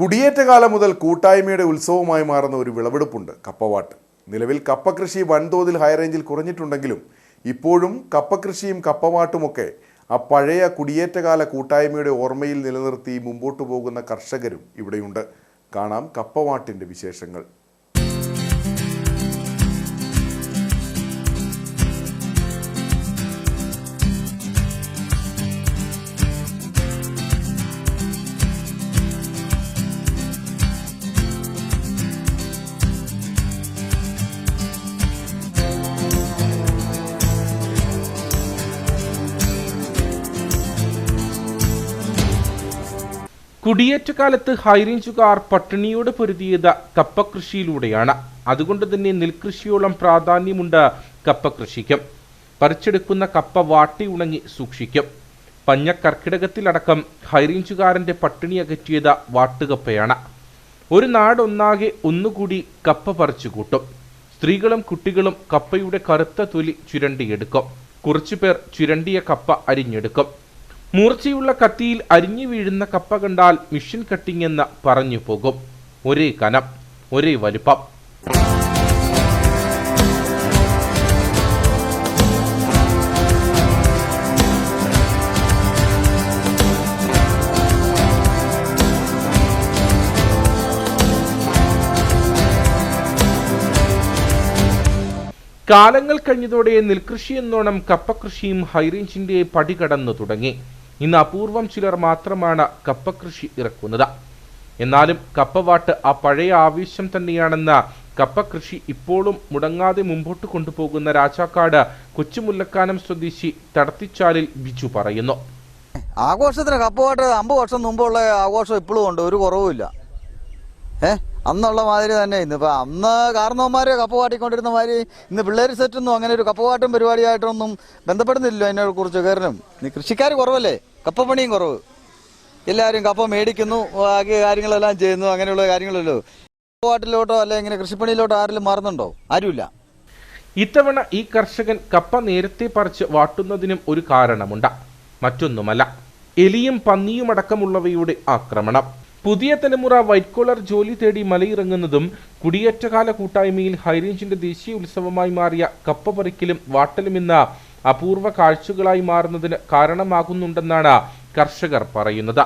കുടിയേറ്റകാലം മുതൽ കൂട്ടായ്മയുടെ ഉത്സവമായി മാറുന്ന ഒരു വിളവെടുപ്പുണ്ട് കപ്പവാട്ട്. നിലവിൽ കപ്പകൃഷി വൻതോതിൽ ഹൈറേഞ്ചിൽ കുറഞ്ഞിട്ടുണ്ടെങ്കിലും ഇപ്പോഴും കപ്പകൃഷിയും കപ്പവാട്ടുമൊക്കെ ആ പഴയ കുടിയേറ്റകാല കൂട്ടായ്മയുടെ ഓർമ്മയിൽ നിലനിർത്തി മുമ്പോട്ടു പോകുന്ന കർഷകരും ഇവിടെയുണ്ട്. കാണാം കപ്പവാട്ടിന്റെ വിശേഷങ്ങൾ. കുടിയേറ്റക്കാലത്ത് ഹൈറേഞ്ചുകാർ പട്ടിണിയോട് പൊരുതിയത് കപ്പകൃഷിയിലൂടെയാണ്. അതുകൊണ്ട് തന്നെ നെൽകൃഷിയോളം പ്രാധാന്യമുണ്ട് കപ്പകൃഷിക്കും. പറിച്ചെടുക്കുന്ന കപ്പ വാട്ടി ഉണങ്ങി സൂക്ഷിക്കും. പഞ്ഞ കർക്കിടകത്തിലടക്കം ഹൈറേഞ്ചുകാരന്റെ പട്ടിണി അകറ്റിയത് വാട്ടുകപ്പയാണ്. ഒരു നാടൊന്നാകെ ഒന്നുകൂടി കപ്പ പറിച്ചു കൂട്ടും. സ്ത്രീകളും കുട്ടികളും കപ്പയുടെ കറുത്ത തൊലി ചുരണ്ടിയെടുക്കും. കുറച്ചുപേർ ചുരണ്ടിയ കപ്പ അരിഞ്ഞെടുക്കും. മൂർച്ചയുള്ള കത്തിയിൽ അരിഞ്ഞു വീഴുന്ന കപ്പ കണ്ടാൽ മിഷൻ കട്ടിംഗ് എന്ന് പറഞ്ഞു പോകും. ഒരേ കനം ഒരേ വലുപ്പം. കാലങ്ങൾ കഴിഞ്ഞതോടെ നെൽകൃഷി എന്നോണം കപ്പകൃഷിയും ഹൈറേഞ്ചിന്റെ പടി കടന്നു തുടങ്ങി. ഇന്ന് അപൂർവം ചിലർ മാത്രമാണ് കപ്പകൃഷി ഇറക്കുന്നത്. എന്നാലും കപ്പവാട്ട് ആ പഴയ ആവേശം തന്നെയാണെന്ന് കപ്പകൃഷി ഇപ്പോഴും മുടങ്ങാതെ മുമ്പോട്ട് കൊണ്ടുപോകുന്ന രാജാക്കാട് കൊച്ചുമുല്ലക്കാനം സ്വദേശി തടത്തിച്ചാലിൽ ബിജു പറയുന്നു. ആഘോഷത്തിന് കപ്പവാട്ട് അമ്പത് വർഷം മുമ്പുള്ള ആഘോഷം ഇപ്പോഴും ഉണ്ട്. ഒരു കുറവുമില്ല. ഏ? അന്നുള്ള മാതിരി തന്നെ. ഇന്നിപ്പോൾ അന്ന് കാരണവന്മാർ കപ്പ പാട്ടിക്കൊണ്ടിരുന്ന മാതിരി ഇന്ന് പിള്ളേർ സെറ്റൊന്നും അങ്ങനെ ഒരു കപ്പപാട്ടും പരിപാടിയായിട്ടൊന്നും ബന്ധപ്പെടുന്നില്ലല്ലോ അതിനെ കുറിച്ച് കാരണം കൃഷിക്കാർ കുറവല്ലേ? കപ്പപ്പണിയും കുറവ്. എല്ലാവരും കപ്പ മേടിക്കുന്നു ബാക്കി കാര്യങ്ങളെല്ലാം ചെയ്യുന്നു അങ്ങനെയുള്ള കാര്യങ്ങളല്ലോ കപ്പപാട്ടിലോട്ടോ അല്ലെ ഇങ്ങനെ കൃഷിപ്പണിയിലോട്ടോ ആരെങ്കിലും മാറുന്നുണ്ടോ? ആരുമില്ല. ഇത്തവണ ഈ കർഷകൻ കപ്പ നേരത്തെ പറിച്ച് വാട്ടുന്നതിനും ഒരു കാരണമുണ്ട്. മറ്റൊന്നുമല്ല. എലിയും പന്നിയും അടക്കമുള്ളവയുടെ ആക്രമണം. പുതിയ തലമുറ വൈറ്റ് കോളർ ജോലി തേടി മലയിറങ്ങുന്നതും കുടിയേറ്റകാല കൂട്ടായ്മയിൽ ഹൈറേഞ്ചിന്റെ ദേശീയ ഉത്സവമായി മാറിയ കപ്പ പറിക്കലും വാട്ടലും അപൂർവ കാഴ്ചകളായി മാറുന്നതിന് കാരണമാകുന്നുണ്ടെന്നാണ് കർഷകർ പറയുന്നത്.